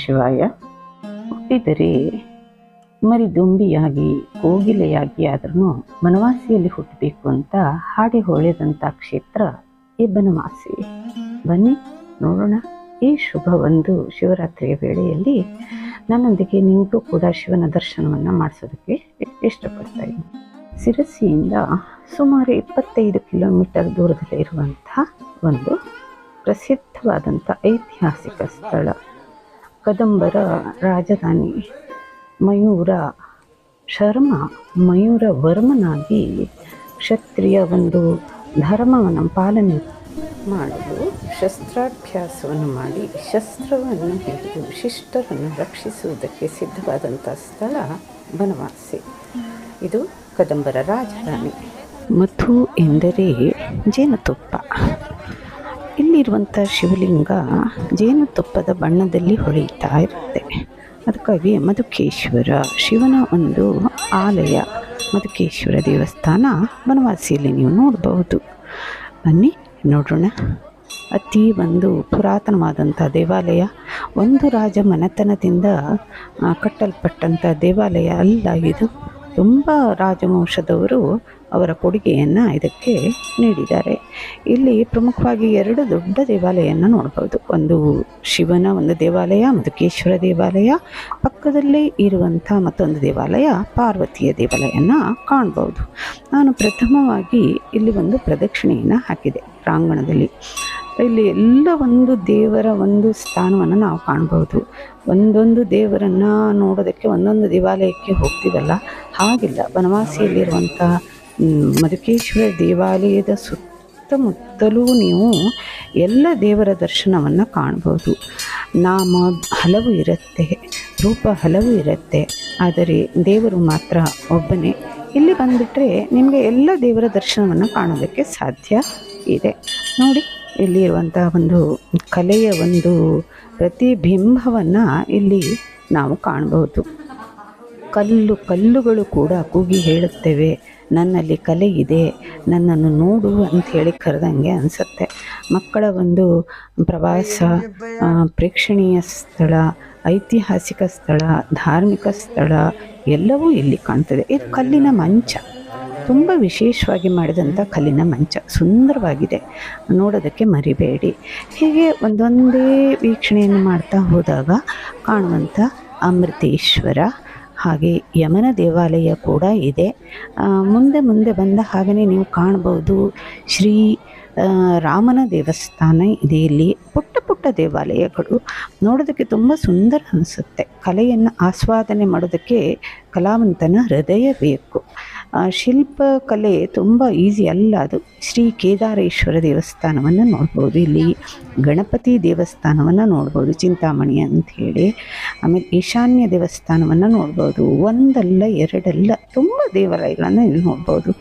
ಶಿವಾಯ, ಹುಟ್ಟಿದರೆ ಮರಿದುಂಬಿಯಾಗಿ, ಕೋಗಿಲೆಯಾಗಿ ಆದ್ರೂ ಬನವಾಸಿಯಲ್ಲಿ ಹುಟ್ಟಬೇಕು ಅಂತ ಹಾಡಿ ಹೊಳೆದಂಥ ಕ್ಷೇತ್ರ ಈ ಬನವಾಸಿ ಬನ್ನಿ, ನೋಡೋಣ. ಈ ಶುಭ ಒಂದು ಶಿವರಾತ್ರಿಯ ವೇಳೆಯಲ್ಲಿ ನನ್ನೊಂದಿಗೆ ನಿಮಗೂ ಕೂಡ ಶಿವನ ದರ್ಶನವನ್ನು ಮಾಡಿಸೋದಕ್ಕೆ ಇಷ್ಟಪಡ್ತಾ ಇದ್ದೀನಿ. ಸಿರಸಿಯಿಂದ ಸುಮಾರು ಇಪ್ಪತ್ತೈದು ಕಿಲೋಮೀಟರ್ ದೂರದಲ್ಲಿ ಇರುವಂತಹ ಒಂದು ಪ್ರಸಿದ್ಧವಾದಂಥ ಐತಿಹಾಸಿಕ ಸ್ಥಳ. ಕದಂಬರ ರಾಜಧಾನಿ ಮಯೂರ ಶರ್ಮ ಮಯೂರ ವರ್ಮನಾಗಿ ಕ್ಷತ್ರಿಯ ಒಂದು ಧರ್ಮವನ್ನು ಪಾಲನೆ ಮಾಡಲು ಶಸ್ತ್ರಾಭ್ಯಾಸವನ್ನು ಮಾಡಿ ಶಸ್ತ್ರವನ್ನು ಹಿಡಿದು ಶಿಷ್ಟರನ್ನು ರಕ್ಷಿಸುವುದಕ್ಕೆ ಸಿದ್ಧವಾದಂಥ ಸ್ಥಳ ಬನವಾಸಿ. ಇದು ಕದಂಬರ ರಾಜಧಾನಿ. ಮಧು ಎಂದರೆ ಜೇನುತುಪ್ಪ. ಇಲ್ಲಿರುವಂಥ ಶಿವಲಿಂಗ ಜೇನುತುಪ್ಪದ ಬಣ್ಣದಲ್ಲಿ ಹೊಳೆಯುತ್ತಾ ಇರುತ್ತೆ. ಅದಕ್ಕಾಗಿ ಮಧುಕೇಶ್ವರ, ಶಿವನ ಒಂದು ಆಲಯ, ಮಧುಕೇಶ್ವರ ದೇವಸ್ಥಾನ ಬನವಾಸಿಯಲ್ಲಿ ನೀವು ನೋಡಬಹುದು. ಬನ್ನಿ, ನೋಡೋಣ. ಅತಿ ಒಂದು ಪುರಾತನವಾದಂಥ ದೇವಾಲಯ, ಒಂದು ರಾಜ ಮನೆತನದಿಂದ ಕಟ್ಟಲ್ಪಟ್ಟಂಥ ದೇವಾಲಯ ಅಲ್ಲ ಇದು. ತುಂಬ ರಾಜವಂಶದವರು ಅವರ ಕೊಡುಗೆಯನ್ನು ಇದಕ್ಕೆ ನೀಡಿದ್ದಾರೆ. ಇಲ್ಲಿ ಪ್ರಮುಖವಾಗಿ ಎರಡು ದೊಡ್ಡ ದೇವಾಲಯವನ್ನು ನೋಡ್ಬೋದು. ಒಂದು ಶಿವನ ಒಂದು ದೇವಾಲಯ ಮಧುಕೇಶ್ವರ ದೇವಾಲಯ, ಪಕ್ಕದಲ್ಲೇ ಇರುವಂಥ ಮತ್ತೊಂದು ದೇವಾಲಯ, ಪಾರ್ವತಿಯ ದೇವಾಲಯವನ್ನು ಕಾಣ್ಬೋದು. ನಾನು ಪ್ರಥಮವಾಗಿ ಇಲ್ಲಿ ಒಂದು ಪ್ರದಕ್ಷಿಣೆಯನ್ನು ಹಾಕಿದೆ. ಪ್ರಾಂಗಣದಲ್ಲಿ ಇಲ್ಲಿ ಎಲ್ಲ ಒಂದು ದೇವರ ಒಂದು ಸ್ಥಾನವನ್ನು ನಾವು ಕಾಣ್ಬೋದು. ಒಂದೊಂದು ದೇವರನ್ನು ನೋಡೋದಕ್ಕೆ, ಒಂದೊಂದು ದೇವಾಲಯಕ್ಕೆ ಹೋಗ್ತೀವಲ್ಲ, ಹಾಗಿಲ್ಲ. ಬನವಾಸಿಯಲ್ಲಿರುವಂಥ ಮಧುಕೇಶ್ವರ ದೇವಾಲಯದ ಸುತ್ತಮುತ್ತಲೂ ನೀವು ಎಲ್ಲ ದೇವರ ದರ್ಶನವನ್ನು ಕಾಣ್ಬೋದು. ನಾಮ ಹಲವು ಇರುತ್ತೆ, ರೂಪ ಹಲವು ಇರುತ್ತೆ, ಆದರೆ ದೇವರು ಮಾತ್ರ ಒಬ್ಬನೇ. ಇಲ್ಲಿ ಬಂದುಬಿಟ್ರೆ ನಿಮಗೆ ಎಲ್ಲ ದೇವರ ದರ್ಶನವನ್ನು ಕಾಣೋದಕ್ಕೆ ಸಾಧ್ಯ ಇದೆ. ನೋಡಿ. ಇಲ್ಲಿರುವಂಥ ಒಂದು ಕಲೆಯ ಒಂದು ಪ್ರತಿಬಿಂಬವನ್ನು ಇಲ್ಲಿ ನಾವು ಕಾಣಬಹುದು. ಕಲ್ಲು ಕಲ್ಲುಗಳು ಕೂಡ ಕೂಗಿ ಹೇಳುತ್ತವೆ. ನನ್ನಲ್ಲಿ ಕಲೆ ಇದೆ. ನನ್ನನ್ನು ನೋಡು ಅಂತ ಹೇಳಿ ಕರೆದಂಗೆ ಅನಿಸುತ್ತೆ. ಮಕ್ಕಳ ಒಂದು ಪ್ರವಾಸ ಪ್ರೇಕ್ಷಣೀಯ ಸ್ಥಳ, ಐತಿಹಾಸಿಕ ಸ್ಥಳ, ಧಾರ್ಮಿಕ ಸ್ಥಳ ಎಲ್ಲವೂ ಇಲ್ಲಿ ಕಾಣ್ತದೆ. ಇದು ಕಲ್ಲಿನ ಮಂಚ. ತುಂಬ ವಿಶೇಷವಾಗಿ ಮಾಡಿದಂಥ ಕಲ್ಲಿನ ಮಂಚ. ಸುಂದರವಾಗಿದೆ. ನೋಡೋದಕ್ಕೆ ಮರಿಬೇಡಿ. ಹೀಗೆ ಒಂದೊಂದೇ ವೀಕ್ಷಣೆಯನ್ನು ಮಾಡ್ತಾ ಹೋದಾಗ ಕಾಣುವಂಥ ಅಮೃತೇಶ್ವರ, ಹಾಗೆ ಯಮನ ದೇವಾಲಯ ಕೂಡ ಇದೆ. ಮುಂದೆ ಮುಂದೆ ಬಂದ ಹಾಗೆಯೇ ನೀವು ಕಾಣ್ಬೋದು ಶ್ರೀ ರಾಮನ ದೇವಸ್ಥಾನ ಇದೆ ಇಲ್ಲಿ. ಪುಟ್ಟ ಪುಟ್ಟ ದೇವಾಲಯಗಳು ನೋಡೋದಕ್ಕೆ ತುಂಬ ಸುಂದರ ಅನಿಸುತ್ತೆ. ಕಲೆಯನ್ನು ಆಸ್ವಾದನೆ ಮಾಡೋದಕ್ಕೆ ಕಲಾವಂತನ ಹೃದಯ ಬೇಕು. ಶಿಲ್ಪಕಲೆ ತುಂಬ ಈಸಿ ಅಲ್ಲ ಅದು. ಶ್ರೀ ಕೇದಾರೇಶ್ವರ ದೇವಸ್ಥಾನವನ್ನು ನೋಡ್ಬೋದು ಇಲ್ಲಿ. ಗಣಪತಿ ದೇವಸ್ಥಾನವನ್ನು ನೋಡ್ಬೋದು, ಚಿಂತಾಮಣಿ ಅಂಥೇಳಿ ಆಮೇಲೆ ಈಶಾನ್ಯ ದೇವಸ್ಥಾನವನ್ನು ನೋಡ್ಬೋದು. ಒಂದಲ್ಲ ಎರಡಲ್ಲ ತುಂಬ ದೇವಾಲಯಗಳನ್ನು ಇಲ್ಲಿ ನೋಡ್ಬೋದು.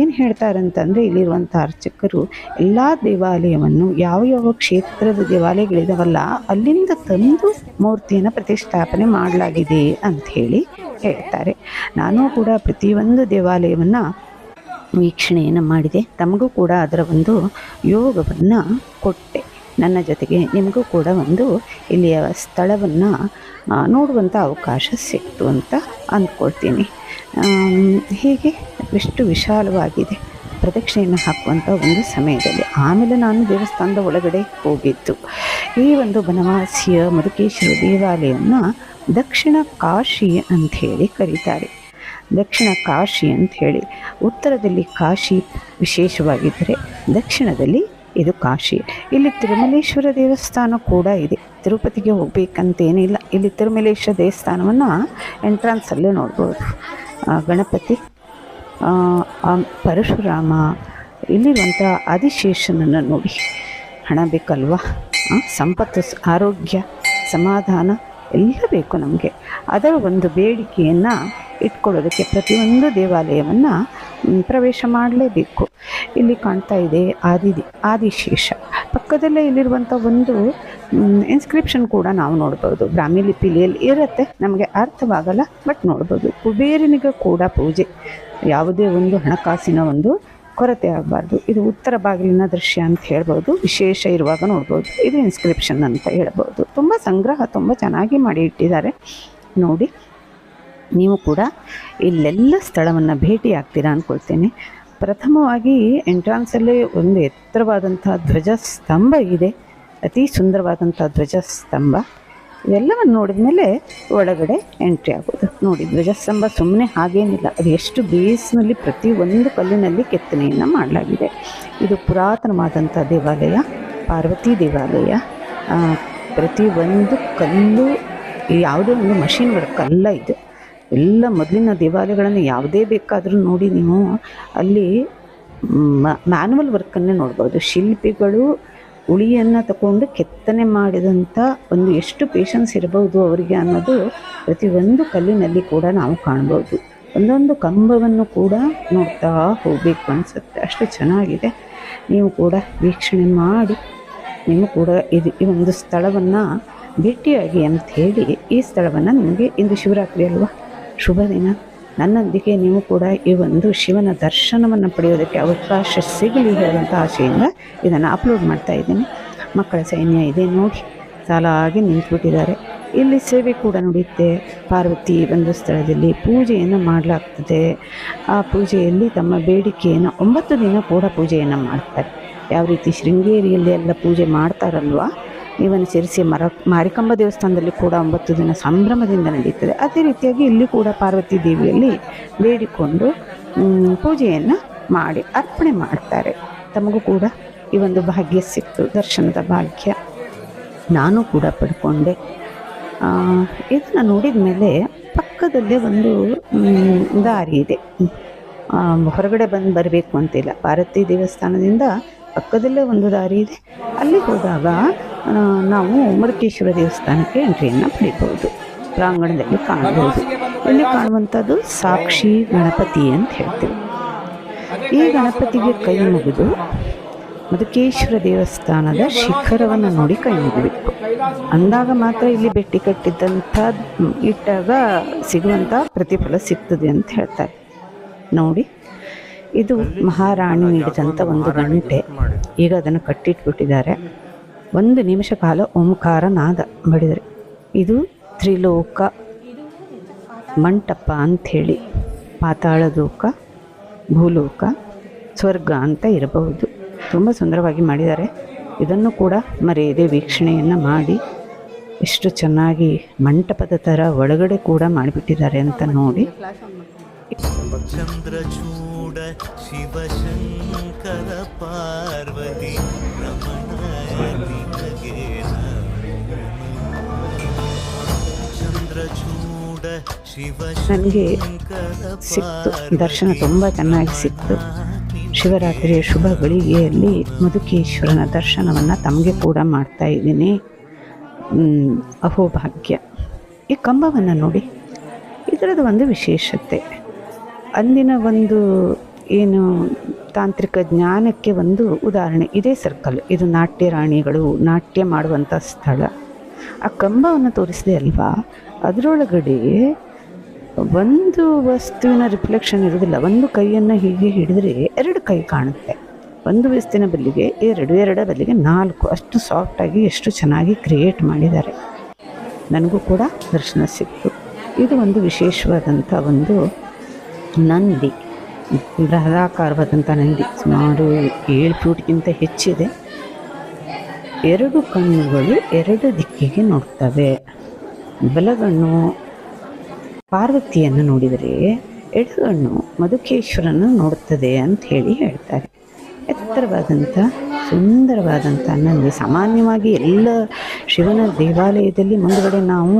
ಏನು ಹೇಳ್ತಾರೆ ಅಂತಂದರೆ ಇಲ್ಲಿರುವಂಥ ಅರ್ಚಕರು ಎಲ್ಲ ದೇವಾಲಯವನ್ನು ಯಾವ ಯಾವ ಕ್ಷೇತ್ರದ ದೇವಾಲಯಗಳಿದಾವಲ್ಲ, ಅಲ್ಲಿಂದ ತಂದು ಮೂರ್ತಿಯನ್ನು ಪ್ರತಿಷ್ಠಾಪನೆ ಮಾಡಲಾಗಿದೆ ಅಂತ ಹೇಳಿ ಹೇಳ್ತಾರೆ. ನಾನು ಕೂಡ ಪ್ರತಿಯೊಂದು ದೇವಾಲಯವನ್ನು ವೀಕ್ಷಣೆಯನ್ನು ಮಾಡಿದೆ. ತಮಗೂ ಕೂಡ ಅದರ ಒಂದು ಯೋಗವನ್ನು ಕೊಟ್ಟೆ. ನನ್ನ ಜೊತೆಗೆ ನಿಮಗೂ ಕೂಡ ಒಂದು ಇಲ್ಲಿಯ ಸ್ಥಳವನ್ನು ನೋಡುವಂಥ ಅವಕಾಶ ಸಿಕ್ತು ಅಂತ ಅಂದ್ಕೊಳ್ತೀನಿ. ಹೀಗೆ? ಎಷ್ಟು ವಿಶಾಲವಾಗಿದೆ. ಪ್ರದಕ್ಷಿಣೆಯನ್ನು ಹಾಕುವಂಥ ಒಂದು ಸಮಯದಲ್ಲಿ ಆಮೇಲೆ ನಾನು ದೇವಸ್ಥಾನದ ಒಳಗಡೆ ಹೋಗಿದ್ದು. ಈ ಒಂದು ಬನವಾಸಿಯ ಮಧುಕೇಶ್ವರ ದೇವಾಲಯವನ್ನು ದಕ್ಷಿಣ ಕಾಶಿ ಅಂಥೇಳಿ ಕರೀತಾರೆ. ದಕ್ಷಿಣ ಕಾಶಿ ಅಂಥೇಳಿ ಉತ್ತರದಲ್ಲಿ ಕಾಶಿ ವಿಶೇಷವಾಗಿದ್ದರೆ ದಕ್ಷಿಣದಲ್ಲಿ ಇದು ಕಾಶಿ. ಇಲ್ಲಿ ತಿರುಮಲೇಶ್ವರ ದೇವಸ್ಥಾನ ಕೂಡ ಇದೆ. ತಿರುಪತಿಗೆ ಹೋಗಬೇಕಂತೇನಿಲ್ಲ ಇಲ್ಲಿ. ತಿರುಮಲೇಶ್ವರ ದೇವಸ್ಥಾನವನ್ನು ಎಂಟ್ರಾನ್ಸಲ್ಲೇ ನೋಡ್ಬೋದು. ಗಣಪತಿ ಪರಶುರಾಮ ಇಲ್ಲಿರುವಂಥ ಆದಿಶೇಷನನ್ನು ನೋಡಿ. ಹಣ ಬೇಕಲ್ವಾ? ಸಂಪತ್ತು, ಆರೋಗ್ಯ, ಸಮಾಧಾನ ಎಲ್ಲ ಬೇಕು ನಮಗೆ. ಅದರ ಒಂದು ಬೇಡಿಕೆಯನ್ನು ಇಟ್ಕೊಳ್ಳೋದಕ್ಕೆ ಪ್ರತಿಯೊಂದು ದೇವಾಲಯವನ್ನು ಪ್ರವೇಶ ಮಾಡಲೇಬೇಕು. ಇಲ್ಲಿ ಕಾಣ್ತಾ ಇದೆ ಆದಿ ಆದಿಶೇಷ. ಪಕ್ಕದಲ್ಲೇ ಇಲ್ಲಿರುವಂಥ ಒಂದು ಇನ್ಸ್ಕ್ರಿಪ್ಷನ್ ಕೂಡ ನಾವು ನೋಡ್ಬೋದು. ಬ್ರಾಹ್ಮಿ ಲಿಪಿಲಿಯಲ್ಲಿ ಇರುತ್ತೆ, ನಮಗೆ ಅರ್ಥವಾಗಲ್ಲ ಬಟ್ ನೋಡ್ಬೋದು. ಕುಬೇರನಿಗೆ ಕೂಡ ಪೂಜೆ. ಯಾವುದೇ ಒಂದು ಹಣಕಾಸಿನ ಒಂದು ಕೊರತೆ ಆಗಬಾರ್ದು. ಇದು ಉತ್ತರ ಬಾಗಿಲಿನ ದೃಶ್ಯ ಅಂತ ಹೇಳ್ಬೋದು. ವಿಶೇಷ ಇರುವಾಗ ನೋಡ್ಬೋದು. ಇದು ಇನ್ಸ್ಕ್ರಿಪ್ಷನ್ ಅಂತ ಹೇಳ್ಬೋದು. ತುಂಬ ಸಂಗ್ರಹ, ತುಂಬ ಚೆನ್ನಾಗಿ ಮಾಡಿ ಇಟ್ಟಿದ್ದಾರೆ. ನೋಡಿ, ನೀವು ಕೂಡ ಇಲ್ಲೆಲ್ಲ ಸ್ಥಳವನ್ನು ಭೇಟಿ ಆಗ್ತೀರಾ ಅಂದ್ಕೊಳ್ತೇನೆ ಪ್ರಥಮವಾಗಿ ಎಂಟ್ರಾನ್ಸಲ್ಲಿ ಒಂದು ಎತ್ತರವಾದಂಥ ಧ್ವಜ ಸ್ತಂಭ ಇದೆ. ಅತಿ ಸುಂದರವಾದಂಥ ಧ್ವಜ ಸ್ತಂಭ ಇವೆಲ್ಲವನ್ನು ನೋಡಿದ ಮೇಲೆ ಒಳಗಡೆ ಎಂಟ್ರಿ ಆಗೋದು. ನೋಡಿ, ಧ್ವಜಸ್ತಂಭ ಸುಮ್ಮನೆ ಹಾಗೇನಿಲ್ಲ. ಅದು ಎಷ್ಟು ಬೇಸ್ನಲ್ಲಿ ಪ್ರತಿ ಒಂದು ಕಲ್ಲಿನಲ್ಲಿ ಕೆತ್ತನೆಯನ್ನು ಮಾಡಲಾಗಿದೆ. ಇದು ಪುರಾತನವಾದಂಥ ದೇವಾಲಯ, ಪಾರ್ವತಿ ದೇವಾಲಯ. ಪ್ರತಿಯೊಂದು ಕಲ್ಲು, ಯಾವುದೋ ಒಂದು ಮಷೀನ್ ವರ್ಕ್ ಅಲ್ಲ ಇದು. ಎಲ್ಲ ಮೊದಲಿನ ದೇವಾಲಯಗಳನ್ನು ಯಾವುದೇ ಬೇಕಾದರೂ ನೋಡಿ ನೀವು ಅಲ್ಲಿ ಮ್ಯಾನುವಲ್ ವರ್ಕನ್ನೇ ನೋಡ್ಬೋದು. ಶಿಲ್ಪಿಗಳು ಉಳಿಯನ್ನು ತಗೊಂಡು ಕೆತ್ತನೆ ಮಾಡಿದಂಥ ಒಂದು ಎಷ್ಟು ಪೇಷನ್ಸ್ ಇರಬಹುದು ಅವರಿಗೆ ಅನ್ನೋದು ಪ್ರತಿಯೊಂದು ಕಲ್ಲಿನಲ್ಲಿ ಕೂಡ ನಾವು ಕಾಣ್ಬೋದು. ಒಂದೊಂದು ಕಂಬವನ್ನು ಕೂಡ ನೋಡ್ತಾ ಹೋಗಬೇಕು ಅನಿಸುತ್ತೆ. ಅಷ್ಟು ಚೆನ್ನಾಗಿದೆ. ನೀವು ಕೂಡ ವೀಕ್ಷಣೆ ಮಾಡಿ. ನೀವು ಕೂಡ ಇದು, ಈ ಒಂದು ಸ್ಥಳವನ್ನು ಭೇಟಿಯಾಗಿ ಅಂತ ಹೇಳಿ ಈ ಸ್ಥಳವನ್ನು ನಿಮಗೆ ಇಂದು ಶಿವರಾತ್ರಿ ಅಲ್ವಾ? ಶುಭ ದಿನ ನನ್ನೊಂದಿಗೆ ನೀವು ಕೂಡ ಈ ಒಂದು ಶಿವನ ದರ್ಶನವನ್ನು ಪಡೆಯೋದಕ್ಕೆ ಅವಕಾಶ ಸಿಗಲಿ ಹೇಳುವಂಥ ಆಶೆಯಿಂದ ಇದನ್ನು ಅಪ್ಲೋಡ್ ಮಾಡ್ತಾ ಇದ್ದೀನಿ. ಮಕ್ಕಳ ಸೈನ್ಯ ಇದೆ ನೋಡಿ, ಸಾಲಾಗಿ ನಿಂತುಬಿಟ್ಟಿದ್ದಾರೆ. ಇಲ್ಲಿ ಸೇವೆ ಕೂಡ ನಡೆಯುತ್ತೆ. ಪಾರ್ವತಿ ಒಂದು ಸ್ಥಳದಲ್ಲಿ ಪೂಜೆಯನ್ನು ಮಾಡಲಾಗ್ತದೆ. ಆ ಪೂಜೆಯಲ್ಲಿ ತಮ್ಮ ಬೇಡಿಕೆಯನ್ನು ಒಂಬತ್ತು ದಿನ ಕೂಡ ಪೂಜೆಯನ್ನು ಮಾಡ್ತಾರೆ. ಯಾವ ರೀತಿ ಶೃಂಗೇರಿಯಲ್ಲಿ ಎಲ್ಲ ಪೂಜೆ ಮಾಡ್ತಾರಲ್ವಾ ಇವನು ಸೇರಿಸಿ ಮರ, ಮಾರಿಕಂಬ ದೇವಸ್ಥಾನದಲ್ಲಿ ಕೂಡ ಒಂಬತ್ತು ದಿನ ಸಂಭ್ರಮದಿಂದ ನಡೆಯುತ್ತದೆ ಅದೇ ರೀತಿಯಾಗಿ ಇಲ್ಲಿ ಕೂಡ ಪಾರ್ವತಿ ದೇವಿಯಲ್ಲಿ ಬೇಡಿಕೊಂಡು ಪೂಜೆಯನ್ನು ಮಾಡಿ, ಅರ್ಪಣೆ ಮಾಡ್ತಾರೆ. ತಮಗೂ ಕೂಡ ಈ ಒಂದು ಭಾಗ್ಯ ಸಿಕ್ತು, ದರ್ಶನದ ಭಾಗ್ಯ. ನಾನು ಕೂಡ ಪಡ್ಕೊಂಡೆ. ಇದನ್ನು ನೋಡಿದ ಮೇಲೆ ಪಕ್ಕದಲ್ಲೇ ಒಂದು ದಾರಿ ಇದೆ. ಹೊರಗಡೆ ಬಂದು ಬರಬೇಕು ಅಂತಿಲ್ಲ. ಪಾರ್ವತಿ ದೇವಸ್ಥಾನದಿಂದ ಪಕ್ಕದಲ್ಲೇ ಒಂದು ದಾರಿ ಇದೆ. ಅಲ್ಲಿ ಹೋದಾಗ ನಾವು ಮುರುಕೇಶ್ವರ ದೇವಸ್ಥಾನಕ್ಕೆ ಎಂಟ್ರಿಯನ್ನು ಪಡಿಬೋದು ಪ್ರಾಂಗಣದಲ್ಲಿ ಕಾಣಬಹುದು. ಇಲ್ಲಿ ಕಾಣುವಂಥದ್ದು ಸಾಕ್ಷಿ ಗಣಪತಿ ಅಂತ ಹೇಳ್ತೀವಿ. ಈ ಗಣಪತಿಗೆ ಕೈ ಮುಗಿದು ಮಧುಕೇಶ್ವರ ದೇವಸ್ಥಾನದ ಶಿಖರವನ್ನು ನೋಡಿ ಕೈ ಮುಗಿಬೇಕು ಅಂದಾಗ ಮಾತ್ರ ಇಲ್ಲಿ ಬೆಟ್ಟಿ ಕಟ್ಟಿದ್ದಂಥ ಇಟ್ಟಾಗ ಸಿಗುವಂಥ ಪ್ರತಿಫಲ ಸಿಗ್ತದೆ ಅಂತ ಹೇಳ್ತಾರೆ. ನೋಡಿ, ಇದು ಮಹಾರಾಣಿ ನೀಡಿದಂಥ ಒಂದು ಗಂಟೆ. ಈಗ ಅದನ್ನು ಕಟ್ಟಿಟ್ಬಿಟ್ಟಿದ್ದಾರೆ. ಒಂದು ನಿಮಿಷ ಕಾಲ ಓಂಕಾರ ನಾದ ಮಾಡಿದರೆ ಇದು ತ್ರಿಲೋಕ ಮಂಟಪ ಅಂಥೇಳಿ. ಪಾತಾಳಲೋಕ, ಭೂಲೋಕ, ಸ್ವರ್ಗ ಅಂತ ಇರಬಹುದು. ತುಂಬ ಸುಂದರವಾಗಿ ಮಾಡಿದ್ದಾರೆ. ಇದನ್ನು ಕೂಡ ಮರೆಯದೆ ವೀಕ್ಷಣೆಯನ್ನು ಮಾಡಿ. ಎಷ್ಟು ಚೆನ್ನಾಗಿ ಮಂಟಪದ ಥರ ಒಳಗಡೆ ಕೂಡ ಮಾಡಿಬಿಟ್ಟಿದ್ದಾರೆ ಅಂತ ನೋಡಿ. ಚಂದ್ರಚೂಡ ಶಿವಶಂಕರ ಪಾರ್ವತಿ ನನಗೆ ಸಿಕ್ತು. ದರ್ಶನ ತುಂಬ ಚೆನ್ನಾಗಿ ಸಿಕ್ತು. ಶಿವರಾತ್ರಿಯ ಶುಭ ಗಳಿಗೆಯಲ್ಲಿ ಮಧುಕೇಶ್ವರನ ದರ್ಶನವನ್ನು ತಮಗೆ ಕೂಡ ಮಾಡ್ತಾ ಇದ್ದೀನಿ. ಅಹೋಭಾಗ್ಯ. ಈ ಕಂಬವನ್ನು ನೋಡಿ, ಇದರದ್ದು ಒಂದು ವಿಶೇಷತೆ. ಅಂದಿನ ಒಂದು ಏನು ತಾಂತ್ರಿಕ ಜ್ಞಾನಕ್ಕೆ ಒಂದು ಉದಾಹರಣೆ. ಇದೇ ಸರ್ಕಲ್. ಇದು ನಾಟ್ಯ ರಾಣಿಗಳು ನಾಟ್ಯ ಮಾಡುವಂಥ ಸ್ಥಳ. ಆ ಕಂಬವನ್ನು ತೋರಿಸಿದೆ ಅಲ್ವಾ? ಅದರೊಳಗಡೆ ಒಂದು ವಸ್ತುವಿನ ರಿಫ್ಲೆಕ್ಷನ್ ಇರೋದಿಲ್ಲ ಒಂದು ಕೈಯನ್ನು ಹೀಗೆ ಹಿಡಿದ್ರೆ ಎರಡು ಕೈ ಕಾಣುತ್ತೆ. ಒಂದು ವಸ್ತುವಿನ ಬಲ್ಲಿಗೆ ಎರಡು, ಎರಡ ಬಲ್ಲಿಗೆ ನಾಲ್ಕು. ಅಷ್ಟು ಸಾಫ್ಟಾಗಿ ಎಷ್ಟು ಚೆನ್ನಾಗಿ ಕ್ರಿಯೇಟ್ ಮಾಡಿದ್ದಾರೆ. ನನಗೂ ಕೂಡ ದರ್ಶನ ಸಿಕ್ತು. ಇದು ಒಂದು ವಿಶೇಷವಾದಂಥ ಒಂದು ನಂದಿ. ಬೃಹದಾಕಾರವಾದಂಥ ನಂದಿ. ಸುಮಾರು ಏಳು ಫೂಟ್ಗಿಂತ ಹೆಚ್ಚಿದೆ. ಎರಡು ಕಣ್ಣುಗಳು ಎರಡು ದಿಕ್ಕಿಗೆ ನೋಡ್ತವೆ. ಬಲಗಣ್ಣು ಪಾರ್ವತಿಯನ್ನು ನೋಡಿದರೆ ಎಡಗಣ್ಣು ಮಧುಕೇಶ್ವರನ್ನು ನೋಡುತ್ತದೆ ಅಂತ ಹೇಳಿ ಹೇಳ್ತಾರೆ. ಎತ್ತರವಾದಂಥ, ಸುಂದರವಾದಂಥ ನಂದಿ ಸಾಮಾನ್ಯವಾಗಿ ಎಲ್ಲ ಶಿವನ ದೇವಾಲಯದಲ್ಲಿ ಮುಂದುಗಡೆ ನಾವು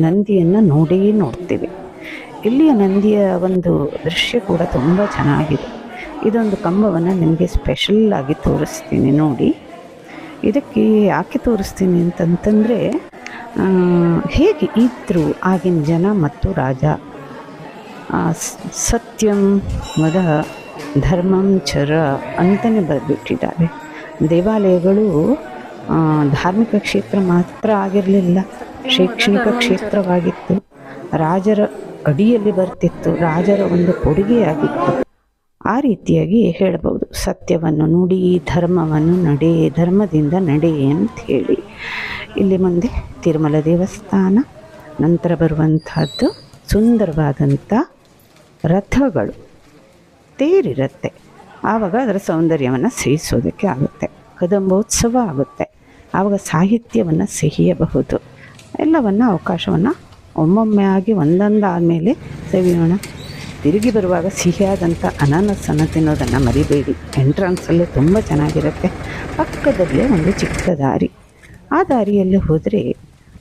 ನಂದಿಯನ್ನು ನೋಡೇ ನೋಡ್ತೀವಿ. ಇಲ್ಲಿಯ ನಂದಿಯ ಒಂದು ದೃಶ್ಯ ಕೂಡ ತುಂಬ ಚೆನ್ನಾಗಿದೆ. ಇದೊಂದು ಕಂಬವನ್ನು ನಿಮಗೆ ಸ್ಪೆಷಲ್ಲಾಗಿ ತೋರಿಸ್ತೀನಿ ನೋಡಿ. ಇದಕ್ಕೆ ಯಾಕೆ ತೋರಿಸ್ತೀನಿ ಅಂತಂತಂದರೆ ಹೇಗೆ ಇದ್ದರು ಆಗಿನ ಜನ ಮತ್ತು ರಾಜ? ಸತ್ಯಂ ಮದ ಧರ್ಮಂ ಚರ ಅಂತಲೇ ಬರೆದಿಟ್ಟಿದ್ದಾರೆ ದೇವಾಲಯಗಳು ಧಾರ್ಮಿಕ ಕ್ಷೇತ್ರ ಮಾತ್ರ ಆಗಿರಲಿಲ್ಲ. ಶೈಕ್ಷಣಿಕ ಕ್ಷೇತ್ರವಾಗಿತ್ತು. ರಾಜರ ಅಡಿಯಲ್ಲಿ ಬರ್ತಿತ್ತು. ರಾಜರ ಒಂದು ಕೊಡುಗೆಯಾಗಿತ್ತು. ಆ ರೀತಿಯಾಗಿ ಹೇಳಬಹುದು. ಸತ್ಯವನ್ನು ನುಡಿ, ಧರ್ಮವನ್ನು ನಡೆ, ಧರ್ಮದಿಂದ ನಡೆ ಅಂತ ಹೇಳಿ. ಇಲ್ಲಿ ಮುಂದೆ ತಿರುಮಲ ದೇವಸ್ಥಾನ, ನಂತರ ಬರುವಂತಹದ್ದು ಸುಂದರವಾದಂಥ ರಥಗಳು. ತೇರಿರುತ್ತೆ ಆವಾಗ ಅದರ ಸೌಂದರ್ಯವನ್ನು ಸಹಿಸೋದಕ್ಕೆ ಆಗುತ್ತೆ. ಕದಂಬೋತ್ಸವ ಆಗುತ್ತೆ. ಆವಾಗ ಸಾಹಿತ್ಯವನ್ನು ಸಹಿಯಬಹುದು. ಎಲ್ಲವನ್ನು ಅವಕಾಶವನ್ನು ಒಮ್ಮೊಮ್ಮೆ ಆಗಿ ಒಂದೊಂದು ಆದಮೇಲೆ ಸವಿಯೋಣ. ತಿರುಗಿ ಬರುವಾಗ ಸಿಹಿಯಾದಂಥ ಅನಾನಸನ್ನು ತಿನ್ನೋದನ್ನು ಮರಿಬೇಡಿ. ಎಂಟ್ರನ್ಸಲ್ಲೇ ತುಂಬ ಚೆನ್ನಾಗಿರುತ್ತೆ. ಪಕ್ಕದಲ್ಲೇ ಒಂದು ಚಿಕ್ಕ ದಾರಿ. ಆ ದಾರಿಯಲ್ಲಿ ಹೋದರೆ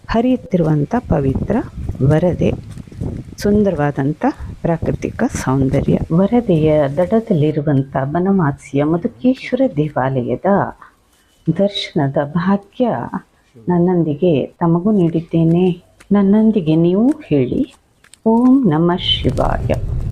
ಹರಿಯುತ್ತಿರುವಂಥ ಪವಿತ್ರ ವರದೆ ಸುಂದರವಾದಂಥ ಪ್ರಾಕೃತಿಕ ಸೌಂದರ್ಯ. ವರದೆಯ ದಡದಲ್ಲಿರುವಂಥ ಬನಮಾಸಿಯ ಮಧುಕೇಶ್ವರ ದೇವಾಲಯದ ದರ್ಶನದ ಭಾಗ್ಯ ನನ್ನೊಂದಿಗೆ ತಮಗೂ ನೀಡಿದ್ದೇನೆ. ನನ್ನೊಂದಿಗೆ ನೀವು ಹೇಳಿ. ಓಂ ನಮಃ ಶಿವಾಯ.